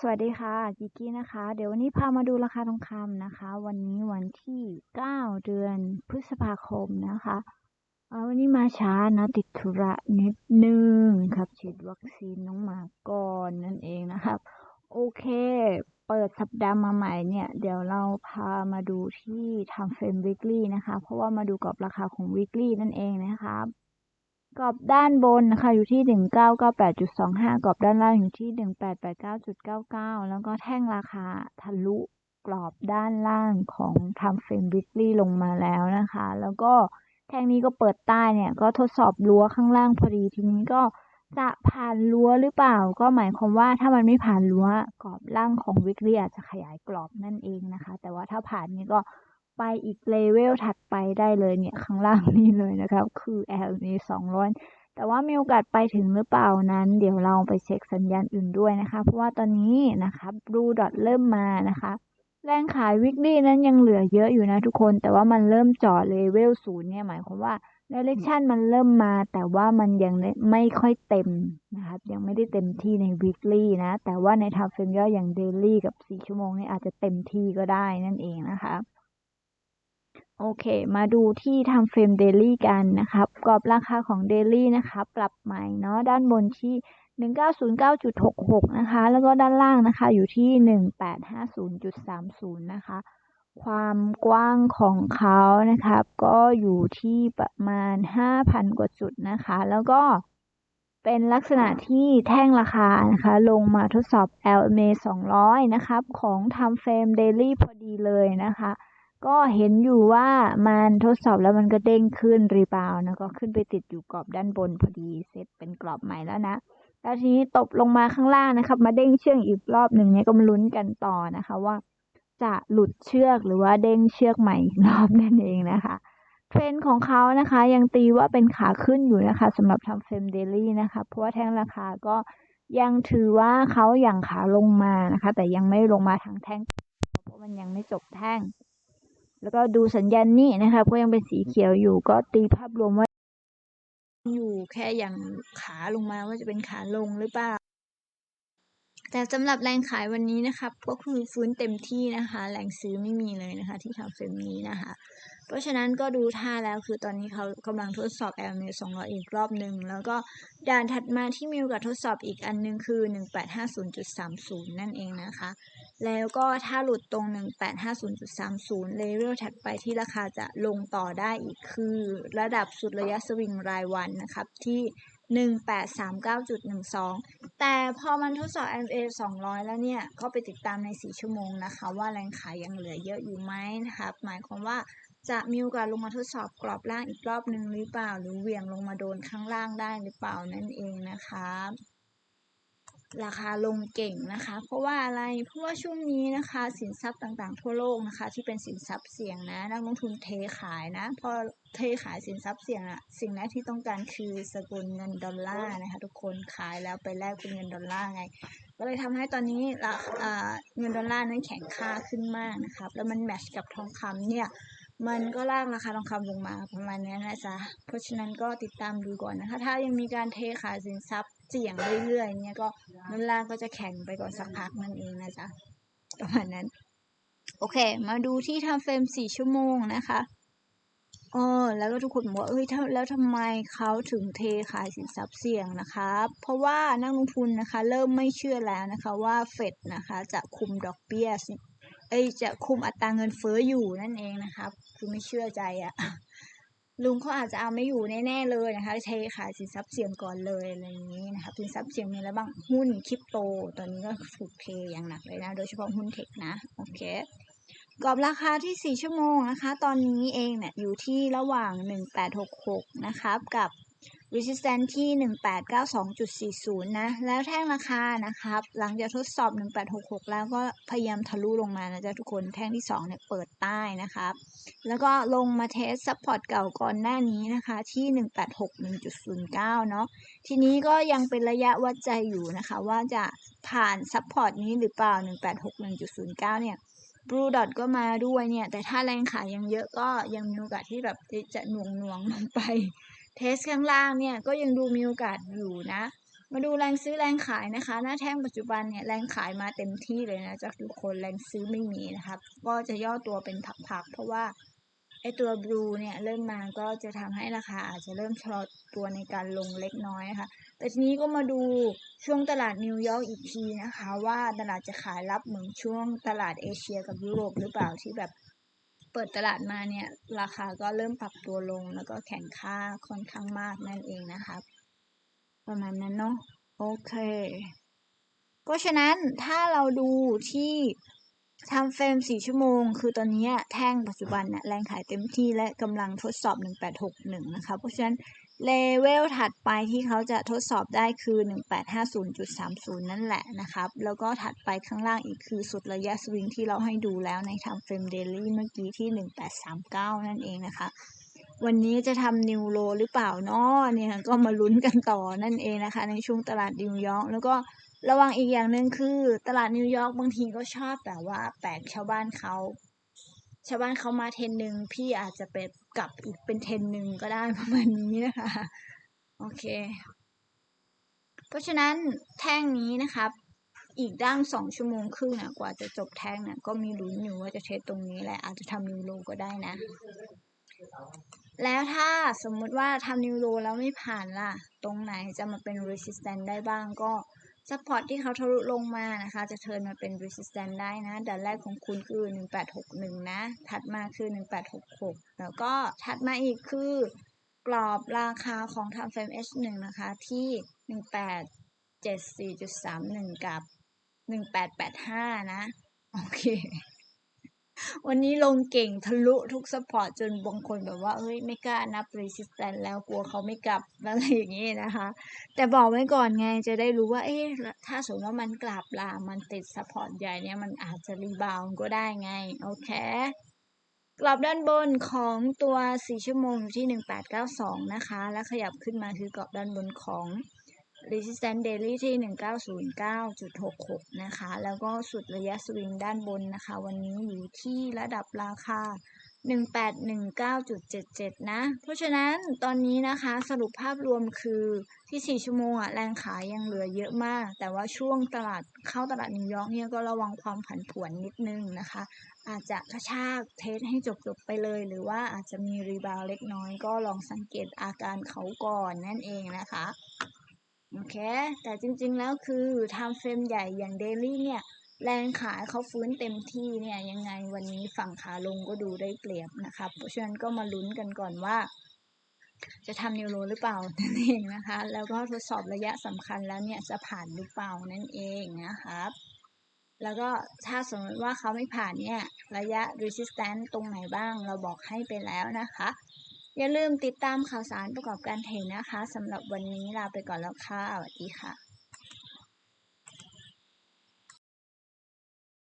สวัสดีค่ะกิกี้นะคะ เดี๋ยววันนี้พามาดูราคาทองคำนะคะ วันนี้วันที่ 9 เดือนพฤษภาคมนะคะวันนี้มาช้านะติดธุระนิดนึงครับฉีดวัคซีนน้องหมาก่อนนั่นเองนะครับ โอเค เปิดสัปดาห์มาใหม่เนี่ย เดี๋ยวเราพามาดูที่ทำเฟรม weekly นะคะ เพราะว่ามาดูกรอบราคาของ weekly นั่นเองนะครับ กรอบด้านบนนะคะอยู่ที่ 1998.25 กรอบด้านล่างอยู่ที่ 1889.99 แล้วก็แท่งราคาทะลุกรอบด้านล่างของทำเฟรม weekly ลงมาแล้วนะคะ แล้วก็แท่งนี้ก็เปิดใต้เนี่ย ก็ทดสอบรั้วข้างล่างพอดีทีนี้ก็จะผ่านรั้วหรือเปล่า ก็หมายความว่าถ้ามันไม่ผ่านรั้วกรอบล่างของ weekly อาจจะขยายกรอบนั่นเองนะคะ แต่ว่าถ้าผ่านนี่ก็ ไปอีกเลเวลถัดไปได้เลยเนี่ยข้างล่างนี่เลยนะครับ คือ LMA 200 แต่ว่ามีโอกาสไปถึงหรือเปล่านั้น เดี๋ยวเราไปเช็คสัญญาณอื่นด้วยนะคะ เพราะว่าตอนนี้นะคะบลูดอทเริ่มมานะคะ แรงขายวิกฤตนั้นยังเหลือเยอะอยู่นะทุกคน แต่ว่ามันเริ่มจอดเลเวลศูนย์เนี่ยหมายความว่า direction มันเริ่มมาแต่ว่ามันยังไม่ค่อยเต็มนะครับ ยังไม่ได้เต็มที่ใน weekly นะ แต่ว่าในทำเฟรมย่ออย่าง daily กับ 4 ชั่วโมงนี่อาจจะเต็มที่ก็ได้นั่นเองนะคะ โอเค มาดูที่ทำเฟรมเดลี่กันนะครับ กรอบราคาของเดลี่นะคะ ปรับใหม่เนาะ ด้านบนที่ 1909.66 นะคะ แล้วก็ด้านล่างนะคะ อยู่ที่ 1850.30 นะคะ ความกว้างของเขานะครับ ก็อยู่ที่ประมาณ 5,000 กว่าจุดนะคะ แล้วก็เป็นลักษณะที่แท่งราคานะคะ ลงมาทดสอบ LMA 200 นะครับ ของทำเฟรมเดลี่พอดีเลยนะคะ ก็เห็นอยู่ว่ามันทดสอบแล้วมันก็เด้งขึ้นรีบาวนะก็ขึ้นไปติดอยู่กรอบด้านบนพอดีเซตเป็นกรอบใหม่แล้วนะแล้วทีนี้ตบลงมาข้างล่างนะครับ มาเด้งเชือกอีกรอบหนึ่งเนี่ยก็มาลุ้นกันต่อนะคะว่า จะหลุดเชือกหรือว่าเด้งเชือกใหม่อีกรอบนั่นเองนะคะเทรนของเขานะคะยังตีว่าเป็นขาขึ้นอยู่นะคะสำหรับทำเฟรมเดลี่นะคะเพราะว่าแท่งราคาก็ยังถือว่าเขาอย่างขาลงมานะคะ แต่ยังไม่ลงมาทางแท่ง เพราะมันยังไม่จบแท่ง แล้วก็ดูสัญญาณนี้นะคะก็ยังเป็นสีเขียวอยู่ก็ตีภาพรวมว่าอยู่แค่อย่างขาลงมาว่าจะเป็นขาลงหรือเปล่า แต่สำหรับแรงขายวันนี้นะครับก็คือฟื้นเต็มที่นะคะ แรงซื้อไม่มีเลยนะคะ ที่ทำเฟรมนี้นะคะ เพราะฉะนั้นก็ดูท่าแล้วคือตอนนี้เขากำลังทดสอบ l m 200อีกรอบหนึ่งแล้วก็ด่านถัดมาที่มีโอกาสทดสอบอีกอันนึงคือ 1850.30 นั่นเองนะคะ แล้วก็ถ้าหลุดตรง 1850.30 เลเวลถัดไปที่ราคาจะลงต่อได้อีกคือ ระดับสุดระยะสวิงรายวันนะครับที่ 1839.12 แต่พอมันทดสอบ MA 200 แล้วเนี่ย ก็ไปติดตามใน 4 ชั่วโมงนะคะ ว่าแรงขายยังเหลือเยอะอยู่ไหมนะครับ หมายความว่าจะมีโอกาสลงมาทดสอบกรอบล่างอีกรอบหนึ่งหรือเปล่า หรือเหวี่ยงลงมาโดนข้างล่างได้หรือเปล่านั่นเองนะคะ ราคาลงเก่งนะคะ เพราะว่าอะไรเพราะว่าช่วงนี้นะคะ สินทรัพย์ต่างๆ ทั่วโลกนะคะ ที่เป็นสินทรัพย์เสี่ยงนะนักลงทุนเทขายนะพอเทขายสินทรัพย์เสี่ยงอะสิ่งแรกที่ต้องการคือสกุลเงินดอลลาร์นะคะ ทุกคนขายแล้วไปแลกเป็นเงินดอลลาร์ไง ก็เลยทำให้ตอนนี้เงินดอลลาร์นั้นแข็งค่าขึ้นมากนะครับแล้วมันแมทช์กับทองคำเนี่ย มันก็ลากราคาทองคำลงมาประมาณนี้นะจ๊ะ เพราะฉะนั้นก็ติดตามดูก่อนนะคะ ถ้ายังมีการเทขายสินทรัพย์เสี่ยงเรื่อยๆเนี่ยก็ดอลลาร์ก็จะแข็งไปก่อนสักพักนั่นเองนะจ๊ะประมาณนั้น โอเค มาดูที่ทำเฟรมสี่ชั่วโมงนะคะเออแล้วก็ทุกคนบอกว่าเอ้ยแล้วทำไมเขาถึงเทขายสินทรัพย์เสี่ยงนะคะ เพราะว่านักลงทุนนะคะ เริ่มไม่เชื่อแล้วนะคะว่าเฟดนะคะ จะคุมดอกเบี้ย เอ้ยจะคุมอัตราเงินเฟ้ออยู่นั่นเองนะครับ คือไม่เชื่อใจอะลุงเขาอาจจะเอาไม่อยู่แน่ๆเลยนะคะเทขายสินทรัพย์เสี่ยงก่อนเลยอะไรอย่างนี้นะคะสินทรัพย์เสี่ยงมีอะไรบ้างหุ้นคริปโต ตอนนี้ก็ถูกเทอย่างหนักเลยนะ โดยเฉพาะหุ้นเทคนะ โอเคกรอบราคาที่ 4 ชั่วโมงนะคะ ตอนนี้เองเนี่ยอยู่ที่ระหว่าง 1866 นะครับ กับ resistance ที่ 1892.40 นะ แล้วแท่งราคานะครับ หลังจากทดสอบ 1866 แล้วก็พยายามทะลุลงมานะจ๊ะทุกคน แท่งที่ 2 เนี่ยเปิดใต้นะครับ แล้วก็ลงมาเทสซัพพอร์ตเก่าก่อนหน้านี้นะคะ ที่ 1861.09 เนาะ ทีนี้ก็ยังเป็นระยะวัดใจอยู่นะคะ ว่าจะผ่านซัพพอร์ตนี้หรือเปล่า 1861.09 เนี่ยบลูดอทก็มาด้วยเนี่ย แต่ถ้าแรงขายยังเยอะก็ยังมีโอกาสที่แบบจะหน่วงหน่วงลงไป เทสข้างล่างเนี่ยก็ยังดูมีโอกาสอยู่นะ มาดูแรงซื้อแรงขายนะคะ หน้าแท่งปัจจุบันเนี่ยแรงขายมาเต็มที่เลยนะจากทุกคนแรงซื้อไม่มีนะครับ ก็จะย่อตัวเป็นผักๆเพราะว่าไอตัวบลูเนี่ยเริ่มมาก็จะทำให้ราคาอาจจะเริ่มชะลอตัวในการลงเล็กน้อยนะคะแต่ทีนี้ก็มาดูช่วงตลาดนิวยอร์กอีกทีนะคะ ว่าตลาดจะขายรับเหมือนช่วงตลาดเอเชียกับยุโรปหรือเปล่าที่แบบ เปิดตลาดมาเนี่ยราคาก็เริ่มปรับตัวลง แล้วก็แข่งค่าค่อนข้างมากนั่นเองนะครับ ประมาณนั้นเนาะโอเคเพราะฉะนั้นถ้าเราดูที่ทำเฟรม 4 ชั่วโมง คือตอนนี้แท่งปัจจุบันเนี่ยแรงขายเต็มที่และกำลังทดสอบ 1861 นะคะ เพราะฉะนั้น เลเวลถัดไปที่เขาจะทดสอบได้คือ 1850.30 นั่นแหละนะครับ แล้วก็ถัดไปข้างล่างอีกคือสุดระยะสวิงที่เราให้ดูแล้วในทำเฟรมเดลี่เมื่อกี้ที่ 1839 นั่นเองนะคะ วันนี้จะทำนิวโรหรือเปล่าเนาะเนี่ยก็มาลุ้นกันต่อนั่นเองนะคะ ในช่วงตลาดนิวยอร์กแล้วก็ระวังอีกอย่างหนึ่งคือ ตลาดนิวยอร์กบางทีก็ชอบแบบว่าแปลกชาวบ้านเขา ชาวบ้านเขามาเทนหนึ่งพี่อาจจะไปกลับอีกเป็นเทนหนึ่งก็ได้ประมาณนี้นะคะ โอเค เพราะฉะนั้นแท่งนี้นะครับ อีกด้านสองชั่วโมงครึ่งนะกว่าจะจบแท่งนะก็มีลุ้นอยู่ว่าจะเทสตรงนี้แหละอาจจะทำนิวโรก็ได้นะ แล้วถ้าสมมุติว่าทำนิวโรแล้วไม่ผ่านล่ะ ตรงไหนจะมาเป็น resistance ได้บ้างก็ ซัพพอร์ตที่เขาทะลุลงมานะคะ จะเทิร์นมาเป็น resistance ได้นะดันแรกของคุณคือ 1861 นะ ถัดมาคือ 1866 แล้วก็ถัดมาอีกคือกรอบราคาของ time frame H1 นะคะ ที่ 1874.31 กับ 1885 นะ โอเค วันนี้ลงเก่งทะลุทุกสปอร์ตจนบางคนแบบว่าเฮ้ยไม่กล้านับ resistance แล้วกลัวเขาไม่กลับอะไรอย่างนี้นะคะ แต่บอกไว้ก่อนไงจะได้รู้ว่า เอ๊ะถ้าสมมติว่ามันกลับล่ะมันติดสปอร์ตใหญ่เนี่ยมันอาจจะรีบาวก็ได้ไง โอเคกรอบด้านบนของตัว 4 ชั่วโมงอยู่ที่ 1892 นะคะ แล้วขยับขึ้นมาคือกรอบด้านบนของ resistance daily ที่ 1909.66 นะคะ แล้วก็สุดระยะสวิงด้านบนนะคะ วันนี้อยู่ที่ระดับราคา 1819.77 นะ เพราะฉะนั้นตอนนี้นะคะสรุปภาพรวมคือที่ 4 ชั่วโมงอะแรงขายยังเหลือเยอะมาก แต่ว่าช่วงตลาดเข้าตลาดนิวยอร์กเนี่ยก็ระวังความผันผวนนิดนึงนะคะ อาจจะกระชากเทสให้จบๆไปเลย หรือว่าอาจจะมีรีบาวเล็กน้อยก็ลองสังเกตอาการเขาก่อนนั่นเองนะคะ โอเค แต่จริงๆแล้วคือทำเฟรมใหญ่อย่างเดลี่เนี่ย แรงขายเขาฟื้นเต็มที่เนี่ย ยังไงวันนี้ฝั่งขาลงก็ดูได้เปรียบนะครับ เพราะฉะนั้นก็มาลุ้นกันก่อนว่า จะทำนิวโรหรือเปล่านั่นเองนะคะ แล้วก็ทดสอบระยะสำคัญแล้วเนี่ยจะผ่านหรือเปล่านั่นเองนะครับแล้วก็ถ้าสมมติว่าเขาไม่ผ่านเนี่ย ระยะ resistance ตรงไหนบ้างเราบอกให้ไปแล้วนะคะ อย่าลืมติดตามข่าวสารประกอบการเทรดนะคะสำหรับวันนี้ลาไปก่อนแล้วค่ะสวัสดีค่ะ